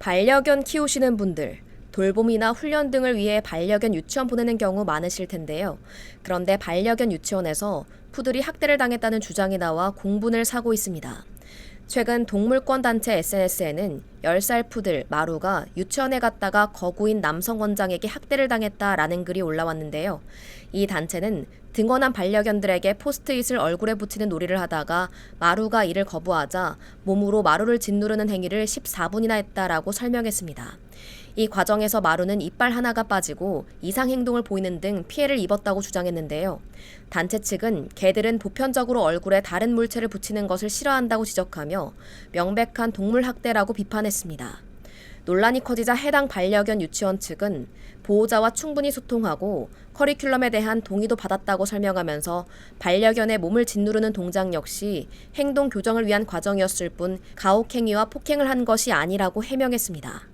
반려견 키우시는 분들, 돌봄이나 훈련 등을 위해 반려견 유치원 보내는 경우 많으실 텐데요. 그런데 반려견 유치원에서 푸들이 학대를 당했다는 주장이 나와 공분을 사고 있습니다. 최근 동물권 단체 SNS에는 10살 푸들 마루가 유치원에 갔다가 거구인 남성 원장에게 학대를 당했다라는 글이 올라왔는데요. 이 단체는 등원한 반려견들에게 포스트잇을 얼굴에 붙이는 놀이를 하다가 마루가 이를 거부하자 몸으로 마루를 짓누르는 행위를 14분이나 했다라고 설명했습니다. 이 과정에서 마루는 이빨 하나가 빠지고 이상 행동을 보이는 등 피해를 입었다고 주장했는데요. 단체 측은 개들은 보편적으로 얼굴에 다른 물체를 붙이는 것을 싫어한다고 지적하며 명백한 동물 학대라고 비판했습니다. 논란이 커지자 해당 반려견 유치원 측은 보호자와 충분히 소통하고 커리큘럼에 대한 동의도 받았다고 설명하면서 반려견의 몸을 짓누르는 동작 역시 행동 교정을 위한 과정이었을 뿐 가혹행위와 폭행을 한 것이 아니라고 해명했습니다.